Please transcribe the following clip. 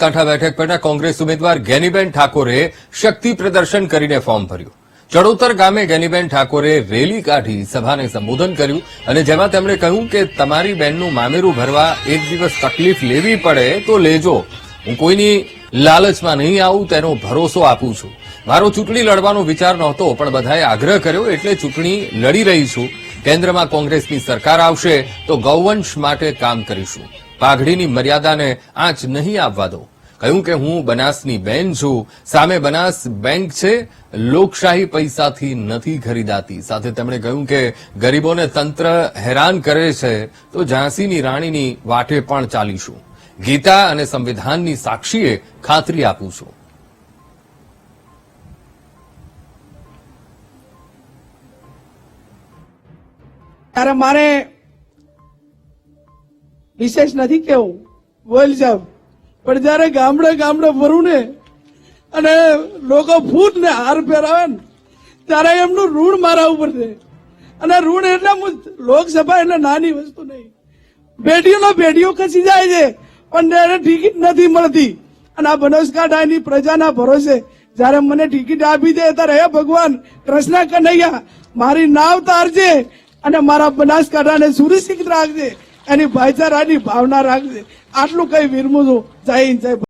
બનાસકાંઠા બેઠક પરના કોંગ્રેસ ઉમેદવાર ગેનીબેન ઠાકોરે શક્તિ પ્રદર્શન કરીને ફોર્મ ભર્યું. ચડોતર ગામે ગેનીબેન ઠાકોરે રેલી કાઢી સભાને સંબોધન કર્યું અને જેમાં તેમણે કહ્યું કે તમારી બેનનું મામેરું ભરવા એક દિવસ તકલીફ લેવી પડે તો લેજો. હું કોઈની લાલચમાં નહીં આવું, તેનો ભરોસો આપું છું. મારો ચૂંટણી લડવાનો વિચાર નહોતો, પણ બધાએ આગ્રહ કર્યો એટલે ચૂંટણી લડી રહી છું. કેન્દ્રમાં કોંગ્રેસની સરકાર આવશે તો ગૌવંશ માટે કામ કરીશું. પાઘડીની મર્યાદાને આંચ નહીં આવવા દો. કહ્યું કે હું બનાસની બેન છું. સામે બનાસ બેંક છે. લોકશાહી પૈસાથી નથી ખરીદાતી. સાથે તેમણે કહ્યું કે ગરીબોને તંત્ર હેરાન કરે છે, તો ઝાંસીની રાણીની વાટે પણ ચાલીશું. ગીતા અને સંવિધાનની સાક્ષીએ ખાતરી આપું છું. મારે વિશેષ નથી કેવું બોલ સાહેબ પણ જયારે ગામડે ગામડે ફરું ને, અને લોકો ફૂટ ને હાર પહેરાવે ને, ત્યારે એમનું ઋણ મારા ઉપર છે. અને ઋણ એટલે લોકસભા એટલે નાની વસ્તુ નહીં. પેઢીઓનો પેઢીઓ ખસી જાય છે, પણ એને ટિકિટ નથી મળતી. અને આ બનાસકાંઠાની પ્રજાના ભરોસે જયારે મને ટિકિટ આપી દે ત્યારે હે ભગવાન, કૃષ્ણ કનૈયા, મારી નાવ તારજે અને મારા બનાસકાંઠાને સુરક્ષિત રાખજે. એની ભાઈચારાની ભાવના રાખજે આટલું કઈ વિરમું છું જય હિન્દ જય ભારત.